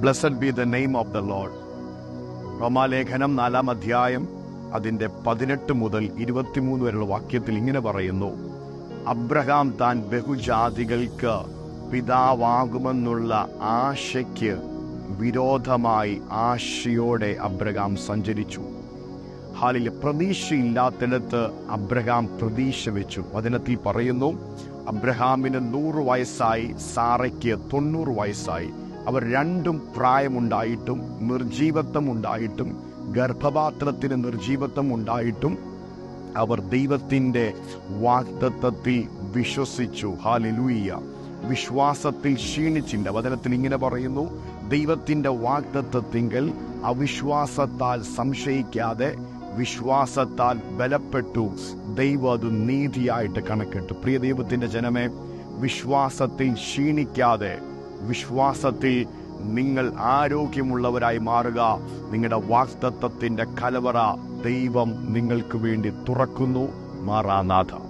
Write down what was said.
Blessed be the name of the lord റോമാലേഖനം നാലാം അധ്യായം അതിന്റെ പതിനെട്ട് മുതൽ ഇരുപത്തിമൂന്ന് വരെയുള്ള വാക്യത്തിൽ ഇങ്ങനെ പറയുന്നു. അബ്രഹാം താൻ ബഹുജാതികൾക്ക് പിതാവാകുമെന്നുള്ള ആശയ്ക്ക് വിരോധമായി ആശയോടെ അബ്രഹാം സഞ്ചരിച്ചു. ഹാലിൽ പ്രതീക്ഷയില്ലാത്തിടത്ത് അബ്രഹാം പ്രതീക്ഷ വെച്ചു. വചനത്തിൽ പറയുന്നു അബ്രഹാമിന് നൂറ് വയസ്സായി സാറയ്ക്ക് തൊണ്ണൂറ് വയസ്സായി. അവർ രണ്ടും പ്രായമുണ്ടായിട്ടും നിർജീവത്വം ഉണ്ടായിട്ടും ഗർഭപാത്രത്തിന് നിർജീവത്വം ഉണ്ടായിട്ടും അവർ ദൈവത്തിന്റെ വാക്തത്വത്തിൽ വിശ്വസിച്ചു. ഹാലിലൂയ്യ വിശ്വാസത്തിൽ ക്ഷീണിച്ചിന്റെ വചനത്തിൽ ഇങ്ങനെ പറയുന്നു ദൈവത്തിന്റെ വാഗ്ദത്തത്തിങ്കൽ അവിശ്വാസത്താൽ സംശയിക്കാതെ വിശ്വാസത്താൽ ബലപ്പെട്ടു. ദൈവം അത് നീതിയായിട്ട് കണക്കിട്ടു. പ്രിയ ദൈവത്തിന്റെ ജനമേ വിശ്വാസത്തിൽ ക്ഷീണിക്കാതെ വിശ്വാസത്തിൽ നിങ്ങൾ ആരോഗ്യമുള്ളവരായി മാറുക. നിങ്ങളുടെ വാസ്തത്വത്തിന്റെ കലവറ ദൈവം നിങ്ങൾക്ക് വേണ്ടി തുറക്കുന്നു. മാറാനാഥ.